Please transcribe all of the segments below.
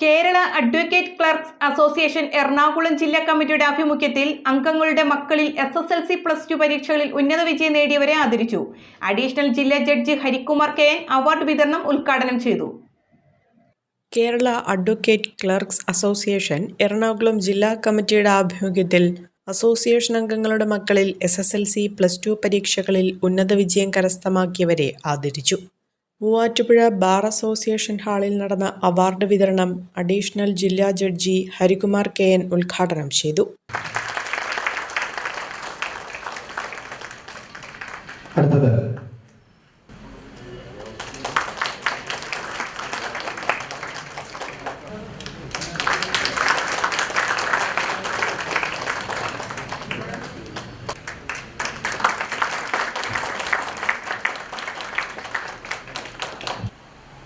Kerala advocate clerks association Ernakulam ജില്ലാ കമ്മിറ്റിയുടെ ആഭിമുഖ്യത്തിൽ അംഗങ്ങളുടെ മക്കളിൽ S S L C plus two പരീക്ഷകളിൽ ഉന്നത വിജയം നേടിയവരെ ആദരിച്ചു. അഡീഷണൽ ജില്ലാ judge Harikumar K N award വിതരണം ഉദ്ഘാടനം ചെയ്തു. Kerala advocate clerks association Ernakulam ജില്ലാ കമ്മിറ്റിയുടെ ആഭിമുഖ്യത്തിൽ അസോസിയേഷൻ അംഗങ്ങളുടെ മക്കളിൽ S S L C plus two പരീക്ഷകളിൽ ഉന്നത വിജയം കരസ്ഥമാക്കിയവരെ ആദരിച്ചു. മൂവാറ്റുപുഴ ബാർ അസോസിയേഷൻ ഹാളിൽ നടന്ന അവാർഡ് വിതരണം അഡീഷണൽ ജില്ലാ ജഡ്ജി ഹരികുമാർ കെ എൻ ഉദ്ഘാടനം ചെയ്തു. അടുത്തത്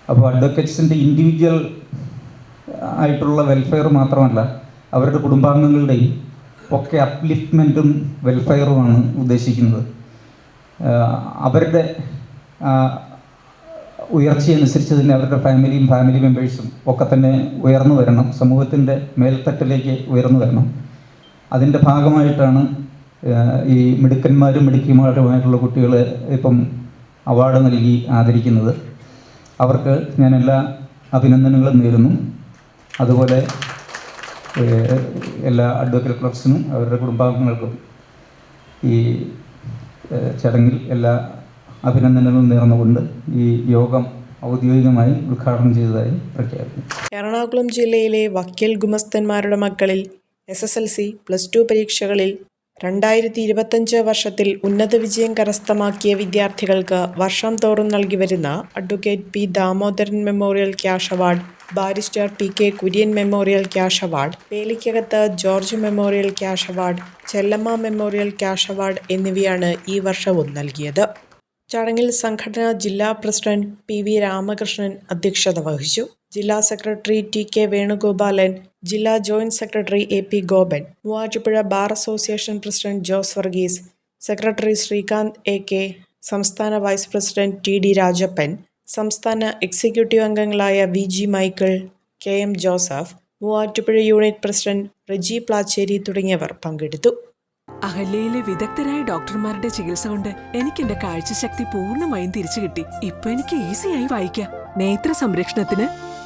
അപ്പോൾ അഡ്വക്കേറ്റ്സിന്റെ ഇൻഡിവിജ്വൽ ആയിട്ടുള്ള വെൽഫെയർ മാത്രമല്ല അവരുടെ കുടുംബാംഗങ്ങളുടെയും ഒക്കെ അപ്ലിഫ്റ്റ്മെന്റും വെൽഫെയറുമാണ് ഉദ്ദേശിക്കുന്നത്. അവരുടെ ഉയർച്ചയനുസരിച്ച് തന്നെ അവരുടെ ഫാമിലിയും ഫാമിലി മെമ്പേഴ്സും ഒക്കെ തന്നെ ഉയർന്നു വരണം സമൂഹത്തിന്റെ മേൽത്തട്ടിലേക്ക് ഉയർന്നു വരണം. അതിന്റെ ഭാഗമായിട്ടാണ് ഈ മിടുക്കന്മാരും മിടുക്കിമാരുമായിട്ടുള്ള കുട്ടികളെ ഇപ്പം അവാർഡ് നൽകി ആദരിക്കുന്നത്. അവർക്ക് ഞാൻ എല്ലാ അഭിനന്ദനങ്ങളും നേരുന്നു. അതുപോലെ എല്ലാ അഡ്വക്കേറ്റ് ക്ലബ്സിനും അവരുടെ കുടുംബാംഗങ്ങൾക്കും ഈ ചടങ്ങിൽ എല്ലാ അഭിനന്ദനങ്ങളും നേർന്നുകൊണ്ട് ഈ യോഗം ഔദ്യോഗികമായി ഉദ്ഘാടനം ചെയ്തതായി പ്രഖ്യാപിക്കുന്നു. എറണാകുളം ജില്ലയിലെ വക്കീൽ ഗുമസ്തന്മാരുടെ മക്കളിൽ S S L C plus two പരീക്ഷകളിൽ രണ്ടായിരത്തി ഇരുപത്തഞ്ച് വർഷത്തിൽ ഉന്നത വിജയം കരസ്ഥമാക്കിയ വിദ്യാർത്ഥികൾക്ക് വർഷം തോറും നൽകി വരുന്ന advocate P Damodaran memorial cash award barrister P K Kurian memorial cash award Pelikkakath George memorial cash award Chellamma memorial cash award എന്നിവയാണ് ഈ വർഷവും നൽകിയത്. ചടങ്ങിൽ സംഘടനാ ജില്ലാ പ്രസിഡന്റ് പി വി രാമകൃഷ്ണൻ അധ്യക്ഷത വഹിച്ചു. ജില്ലാ സെക്രട്ടറി ടി കെ വേണുഗോപാലൻ ജില്ലാ joint secretary A P Gopan Muvattupuzha bar association president Jose Varghese secretary Srikanth A K സംസ്ഥാന vice president T D Rajappan സംസ്ഥാന എക്സിക്യൂട്ടീവ് അംഗങ്ങളായ V G Michael K M Joseph Muvattupuzha unit president Reji Plachery തുടങ്ങിയവർ പങ്കെടുത്തു. അഹല്യയിലെ വിദഗ്ധരായ ഡോക്ടർമാരുടെ ചികിത്സ കൊണ്ട് എനിക്ക് എന്റെ കാഴ്ചശക്തി പൂർണമായും തിരിച്ചു കിട്ടി. ഇപ്പൊ എനിക്ക് ഈസിയായി വായിക്കാം. നേത്ര സംരക്ഷണത്തിന്